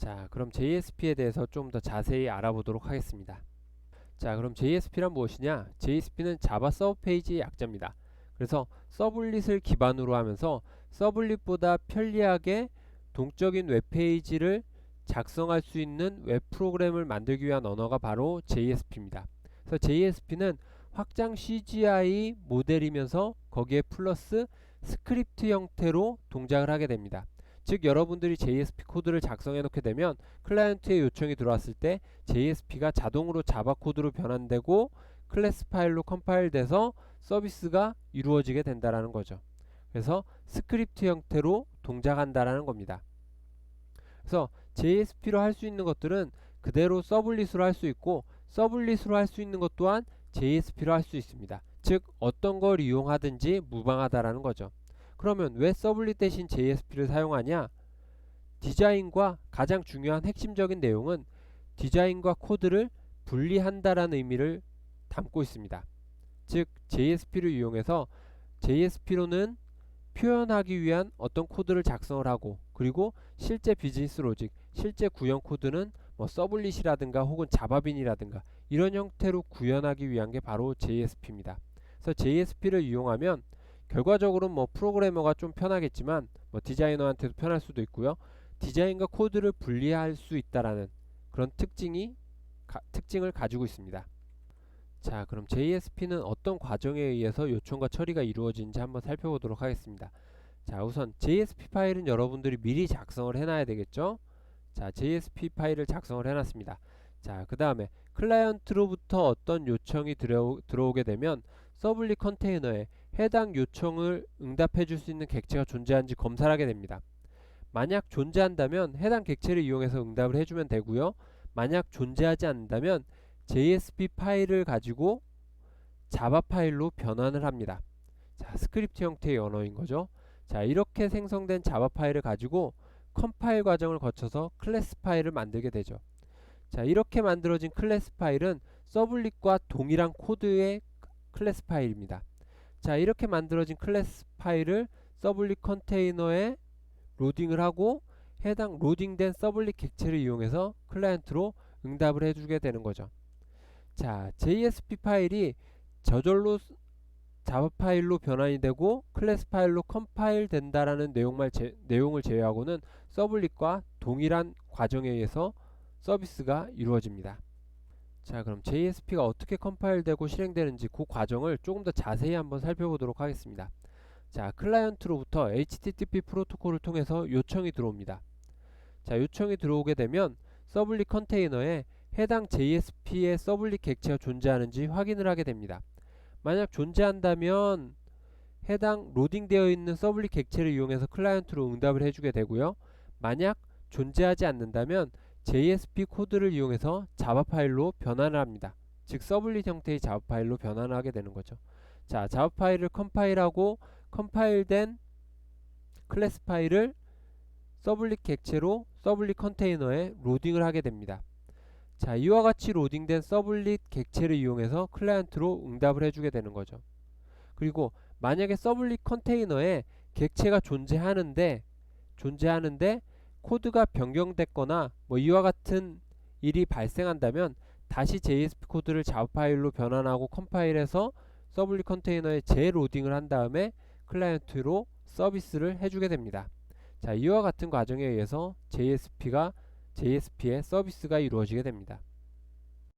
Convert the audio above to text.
자, 그럼 JSP에 대해서 좀 더 자세히 알아보도록 하겠습니다. 자, 그럼 JSP란 무엇이냐? JSP는 자바 서브 페이지의 약자입니다. 그래서 서블릿을 기반으로 하면서 서블릿보다 편리하게 동적인 웹페이지를 작성할 수 있는 웹 프로그램을 만들기 위한 언어가 바로 JSP입니다. 그래서 JSP는 확장 CGI 모델이면서 거기에 플러스 스크립트 형태로 동작을 하게 됩니다. 즉 여러분들이 JSP 코드를 작성해 놓게 되면 클라이언트의 요청이 들어왔을 때 JSP가 자동으로 자바 코드로 변환되고 클래스 파일로 컴파일돼서 서비스가 이루어지게 된다라는 거죠. 그래서 스크립트 형태로 동작한다라는 겁니다. 그래서 JSP로 할 수 있는 것들은 그대로 서블릿으로 할 수 있고 서블릿으로 할 수 있는 것 또한 JSP로 할 수 있습니다. 즉 어떤 걸 이용하든지 무방하다라는 거죠. 그러면 왜 서블릿 대신 JSP를 사용하냐? 디자인과 가장 중요한 핵심적인 내용은 디자인과 코드를 분리한다라는 의미를 담고 있습니다. 즉 JSP를 이용해서 JSP로는 표현하기 위한 어떤 코드를 작성을 하고 그리고 실제 비즈니스 로직, 실제 구현 코드는 뭐 서블릿이라든가 혹은 자바빈이라든가 이런 형태로 구현하기 위한 게 바로 JSP입니다. 그래서 JSP를 이용하면 결과적으로 뭐 프로그래머가 좀 편하겠지만 뭐 디자이너한테도 편할 수도 있고요. 디자인과 코드를 분리할 수 있다라는 그런 특징이 가, 특징을 가지고 있습니다. 자, 그럼 JSP는 어떤 과정에 의해서 요청과 처리가 이루어지는지 한번 살펴보도록 하겠습니다. 자, 우선 JSP 파일은 여러분들이 미리 작성을 해놔야 되겠죠? 자, JSP 파일을 작성을 해놨습니다. 자, 그 다음에 클라이언트로부터 어떤 요청이 들어오, 들어오게 되면 서블릿 컨테이너에 해당 요청을 응답해 줄 수 있는 객체가 존재하는지 검사를 하게 됩니다. 만약 존재한다면 해당 객체를 이용해서 응답을 해주면 되고요. 만약 존재하지 않는다면 JSP 파일을 가지고 자바 파일로 변환을 합니다. 자, 스크립트 형태의 언어인 거죠. 자, 이렇게 생성된 자바 파일을 가지고 컴파일 과정을 거쳐서 클래스 파일을 만들게 되죠. 자, 이렇게 만들어진 클래스 파일은 서블릿과 동일한 코드의 클래스 파일입니다. 자, 이렇게 만들어진 클래스 파일을 서블릿 컨테이너에 로딩을 하고 해당 로딩된 서블릿 객체를 이용해서 클라이언트로 응답을 해주게 되는 거죠. 자, JSP 파일이 저절로 자바 파일로 변환이 되고 클래스 파일로 컴파일 된다라는 내용만 제, 내용을 제외하고는 서블릿과 동일한 과정에 의해서 서비스가 이루어집니다. 자, 그럼 JSP가 어떻게 컴파일되고 실행되는지 그 과정을 조금 더 자세히 한번 살펴보도록 하겠습니다. 자, 클라이언트로부터 HTTP 프로토콜을 통해서 요청이 들어옵니다. 자, 요청이 들어오게 되면 서블릿 컨테이너에 해당 JSP의 서블릿 객체가 존재하는지 확인을 하게 됩니다. 만약 존재한다면 해당 로딩되어 있는 서블릿 객체를 이용해서 클라이언트로 응답을 해주게 되고요. 만약 존재하지 않는다면 JSP 코드를 이용해서 자바 파일로 변환을 합니다. 즉 서블릿 형태의 자바 파일로 변환을 하게 되는 거죠. 자, 자바 파일을 컴파일하고 컴파일된 클래스 파일을 서블릿 객체로 서블릿 컨테이너에 로딩을 하게 됩니다. 자, 이와 같이 로딩된 서블릿 객체를 이용해서 클라이언트로 응답을 해주게 되는 거죠. 그리고 만약에 서블릿 컨테이너에 객체가 존재하는데 존재하는데 코드가 변경됐거나 뭐 이와 같은 일이 발생한다면 다시 JSP 코드를 자바 파일로 변환하고 컴파일해서 서블릿 컨테이너에 재로딩을 한 다음에 클라이언트로 서비스를 해주게 됩니다. 자, 이와 같은 과정에 의해서 JSP가 JSP의 서비스가 이루어지게 됩니다.